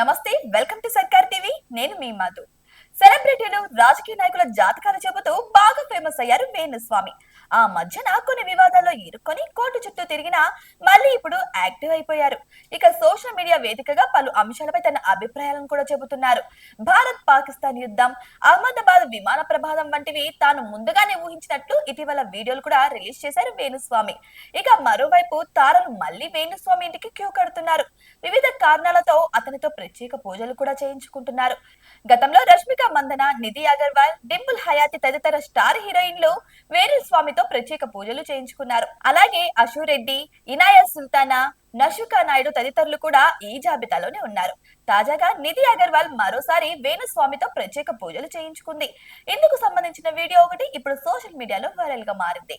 నమస్తే welcome to సర్కార్ TV. నేను మీ మాధు. సెలబ్రిటీలు రాజకీయ నాయకుల జాతకాలు చెబుతూ బాగా ఫేమస్ అయ్యారు వేణుస్వామి. ఆ మధ్యన కొన్ని వివాదాల్లో ఇరుక్కొని కోర్టు చుట్టూ తిరిగినా మళ్ళీ ఇప్పుడు యాక్టివ్ అయిపోయారు. ఇక సోషల్ మీడియా వేదికగా పలు అంశాలపై తన అభిప్రాయాలను కూడా చెబుతున్నారు. భారత్ పాకిస్తాన్ యుద్ధం అహ్మదాబాద్ విమాన ప్రమాదం వంటివి తాను ముందుగానే ఊహించినట్లు ఇటీవల వీడియోలు కూడా రిలీజ్ చేశారు వేణుస్వామి. ఇక మరోవైపు తారలు మళ్ళీ వేణుస్వామి ఇంటికి క్యూ కడుతున్నారు. వివిధ కారణాలతో అతనితో ప్రత్యేక పూజలు కూడా చేయించుకుంటున్నారు. గతంలో రష్మిక మందన నిధి అగర్వాల్ డింపుల్ హయాతి తదితర స్టార్ హీరోయిన్లు వేణుస్వామితో ప్రత్యేక పూజలు చేయించుకున్నారు. అలాగే అశు రెడ్డి ఇనాయా సుల్తానా నషుకా నాయుడు తదితరులు కూడా ఈ జాబితాలోనే ఉన్నారు. తాజాగా నిధి అగర్వాల్ మరోసారి వేణుస్వామితో ప్రత్యేక పూజలు చేయించుకుంది. ఇందుకు సంబంధించిన వీడియో ఒకటి ఇప్పుడు సోషల్ మీడియాలో వైరల్గా మారింది.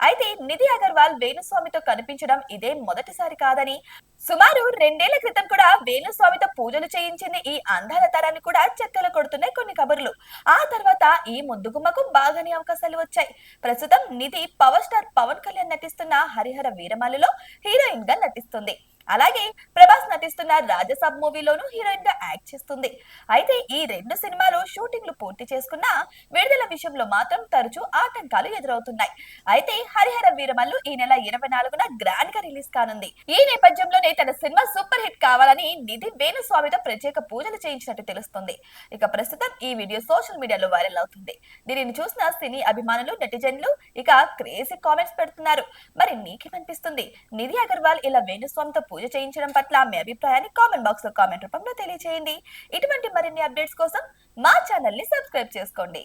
అయితే నిధి అగర్వాల్ వేణుస్వామితో కనిపించడం ఇదే మొదటిసారి కాదని సుమారు రెండేళ్ళ క్రితం కూడా వేణుస్వామితో పూజలు చేయించింది ఈ అందాల తరాన్ని కూడా చెక్కలు కొడుతున్నాయి కొన్ని కబుర్లు. ఆ తర్వాత ఈ ముద్దుగుమ్మకు బాగానే అవకాశాలు వచ్చాయి. ప్రస్తుతం నిధి పవర్ స్టార్ పవన్ కళ్యాణ్ నటిస్తున్న హరిహర వీరమాలలో హీరోయిన్గా నటిస్తుంది. అలాగే ప్రభాస్ నటిస్తున్న రాజసాబ్ మూవీలోనూ హీరోయిన్గా యాక్ట్ చేస్తుంది. అయితే ఈ రెండు సినిమాలు షూటింగ్లు పూర్తి చేసుకున్న విడుదల విషయంలో మాత్రం తరచూ ఆటంకాలు ఎదురవుతున్నాయి. అయితే హరిహర వీరమల్లు ఈ నెల ఇరవై నాలుగున గ్రాండ్గా రిలీజ్ కానుంది. ఈ నేపథ్యంలోనే తన సినిమా సూపర్ హిట్ కావాలని నిధి వేణుస్వామితో ప్రత్యేక పూజలు చేయించినట్టు తెలుస్తుంది. ఇక ప్రస్తుతం ఈ వీడియో సోషల్ మీడియాలో వైరల్ అవుతుంది. దీనిని చూసిన సినీ అభిమానులు నెటిజన్లు ఇక క్రేజీ కామెంట్స్ పెడుతున్నారు. మరి నీకేమనిపిస్తుంది నిధి అగర్వాల్ ఇలా వేణుస్వామితో పూజ చేయించడం పట్ల మీ అభిప్రాయాన్ని కామెంట్ బాక్స్లో కామెంట్ రూపంలో తెలియజేయండి ఇటువంటి మరిన్ని అప్డేట్స్ కోసం మా ఛానల్ని సబ్స్క్రైబ్ చేసుకోండి.